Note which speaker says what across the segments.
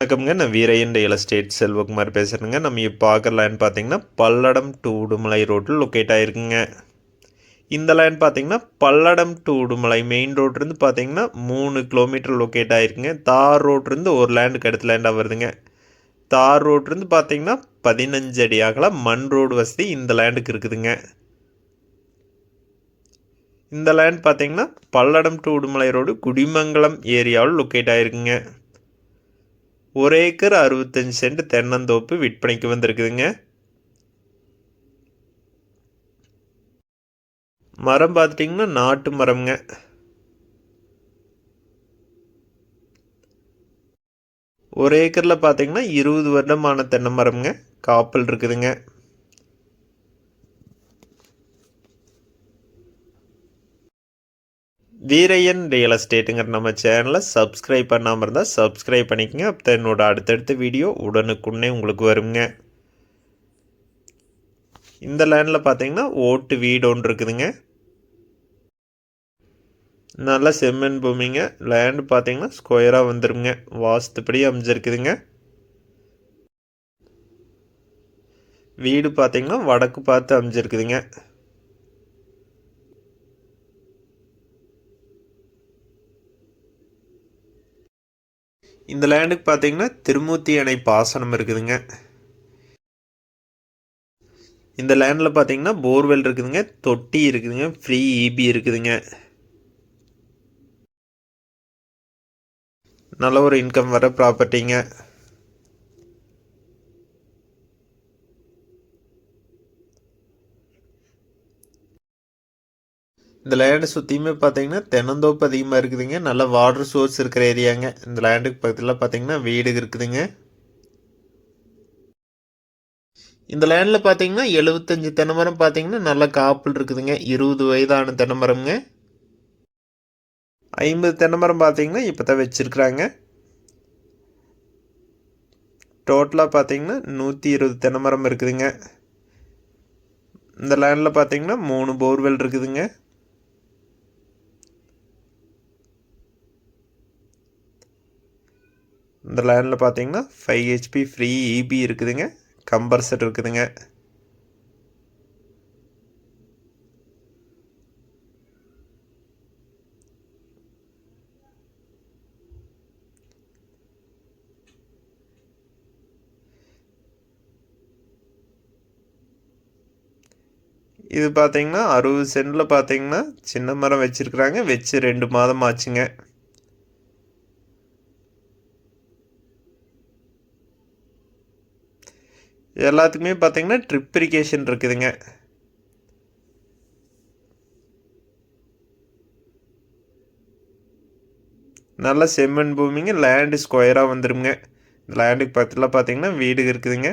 Speaker 1: வணக்கம்ங்க. நான் Veeraiyan real estate Selvakumar பேசுகிறேங்க நம்ம இப்போ பார்க்குற லேண்ட் பார்த்தீங்கன்னா பல்லடம் டு உடுமலை ரோட்டில் லொக்கேட் ஆகிருக்குங்க இந்த லேண்ட் பார்த்தீங்கன்னா பல்லடம் டு உடுமலை மெயின் ரோட்லேருந்து பார்த்தீங்கன்னா மூணு கிலோமீட்டர் லொக்கேட் ஆகிருக்குங்க தார் ரோட்லேருந்து ஒரு லேண்டுக்கு அடுத்த லேண்டாக வருதுங்க. தார் ரோட்லேருந்து பார்த்தீங்கன்னா பதினஞ்சு அடி அகலம் மண் ரோடு வசதி இந்த லேண்டுக்கு இருக்குதுங்க. இந்த லேண்ட் பார்த்தீங்கன்னா பல்லடம் டு உடுமலை ரோடு குடிமங்கலம் ஏரியாவில் லொக்கேட் ஆகிருக்குங்க ஒரு ஏக்கர் அறுபத்தஞ்சு சென்ட் தென்னந்தோப்பு விற்பனைக்கு வந்திருக்குதுங்க. மரம் பார்த்துட்டிங்கன்னா நாட்டு மரம்ங்க. ஒரு ஏக்கரில் பார்த்தீங்கன்னா இருபது வருடமான தென்னை மரம்ங்க. காப்பல் இருக்குதுங்க. வீரையன் ரியல் எஸ்டேட்டுங்கிற நம்ம சேனலை சப்ஸ்கிரைப் பண்ணாமல் இருந்தால் சப்ஸ்கிரைப் பண்ணிக்கங்க. அப்போ என்னோட அடுத்தடுத்த வீடியோ உடனுக்குன்னே உங்களுக்கு வருங்க. இந்த லேண்டில் பார்த்தீங்கன்னா ஓட்டு வீடு ஒன்று இருக்குதுங்க. நல்லா செம்மண் பூமிங்க. லேண்டு பார்த்தீங்கன்னா ஸ்கொயராக வந்துருங்க. வாஸ்துப்படி அமைஞ்சிருக்குதுங்க. வீடு பார்த்தீங்கன்னா வடக்கு பார்த்து அமைஞ்சிருக்குதுங்க. இந்த லேண்டுக்கு பார்த்தீங்கன்னா திருமூர்த்தி அணை பாசனம் இருக்குதுங்க. இந்த லேண்டில் பார்த்தீங்கன்னா போர்வெல் இருக்குதுங்க தொட்டி இருக்குதுங்க ஃப்ரீ இபி இருக்குதுங்க. நல்ல ஒரு இன்கம் வர ப்ராப்பர்ட்டிங்க இந்த லேண்டை சுற்றியுமே பார்த்தீங்கன்னா தென்னந்தோப்பு அதிகமாக இருக்குதுங்க. நல்ல வாட்டர் சோர்ஸ் இருக்கிற ஏரியாங்க இந்த லேண்டுக்கு பக்கத்தில் பார்த்தீங்கன்னா வீடு இருக்குதுங்க. இந்த லேண்டில் பார்த்தீங்கன்னா எழுபத்தஞ்சி தென்னைமரம் பார்த்தீங்கன்னா நல்ல காப்பில் இருக்குதுங்க. இருபது வயதான தென்னைமரம்ங்க. ஐம்பது தென்னைமரம் பார்த்தீங்கன்னா இப்போ தான் வச்சுருக்குறாங்க டோட்டலாக பார்த்தீங்கன்னா நூற்றி இருபது தென்னைமரம் இருக்குதுங்க. இந்த லேண்டில் பார்த்தீங்கன்னா மூணு போர்வெல் இருக்குதுங்க. இந்த லேண்டில் பார்த்தீங்கன்னா ஃபைவ் ஹெச்பி ஃப்ரீ இபி இருக்குதுங்க. கம்பர்சர் இருக்குதுங்க. இது பார்த்தீங்கன்னா அறுபது சென்டில் பார்த்தீங்கன்னா சின்ன மரம் வச்சுருக்குறாங்க. வச்சு ரெண்டு மாதம் ஆச்சுங்க. எல்லாத்துக்குமே பார்த்தீங்கன்னா ட்ரிப் இரிகேஷன் இருக்குதுங்க. நல்ல செம்மண் பூமிங்க லேண்டு ஸ்கொயராக வந்துடுங்க இந்த லேண்டுக்கு பக்கத்தில் பார்த்தீங்கன்னா வீடு இருக்குதுங்க.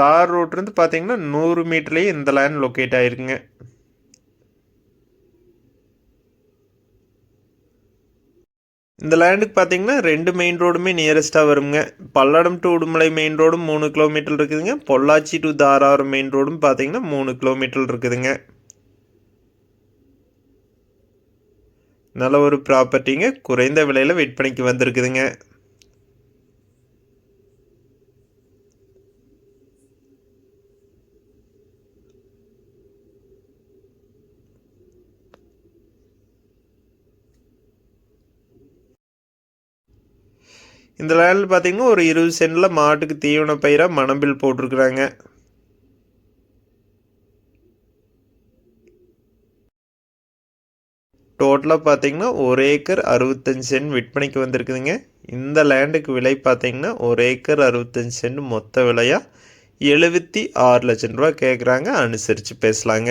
Speaker 1: தார் ரோட்லேருந்து பார்த்தீங்கன்னா நூறு மீட்டர்லேயே இந்த லேண்ட் லொக்கேட் ஆகிருக்குங்க இந்த லேண்டுக்கு பார்த்தீங்கன்னா ரெண்டு மெயின் ரோடுமே நியரஸ்ட்டாக வருங்க. பல்லடம் டு உடுமலை மெயின் ரோடும் மூணு கிலோமீட்டர் இருக்குதுங்க. பொள்ளாச்சி டு தாராவரம் மெயின் ரோடும் பார்த்தீங்கன்னா மூணு கிலோமீட்டர் இருக்குதுங்க. நல்ல ஒரு ப்ராப்பர்ட்டிங்க குறைந்த விலையில் விற்பனைக்கு வந்திருக்குதுங்க. இந்த லேண்டில் பார்த்தீங்கன்னா ஒரு இருபது சென்டில் மாட்டுக்கு தீவன பயிராக மணம்பில் போட்டிருக்குறாங்க. டோட்டலாக பார்த்தீங்கன்னா ஒரு ஏக்கர் அறுபத்தஞ்சு சென்ட் விற்பனைக்கு வந்திருக்குதுங்க. இந்த லேண்டுக்கு விலை பார்த்திங்கன்னா ஒரு ஏக்கர் அறுபத்தஞ்சு சென்ட் மொத்த விலையாக எழுபத்தி ஆறு லட்சம் ரூபா கேட்குறாங்க அனுசரித்து பேசலாங்க.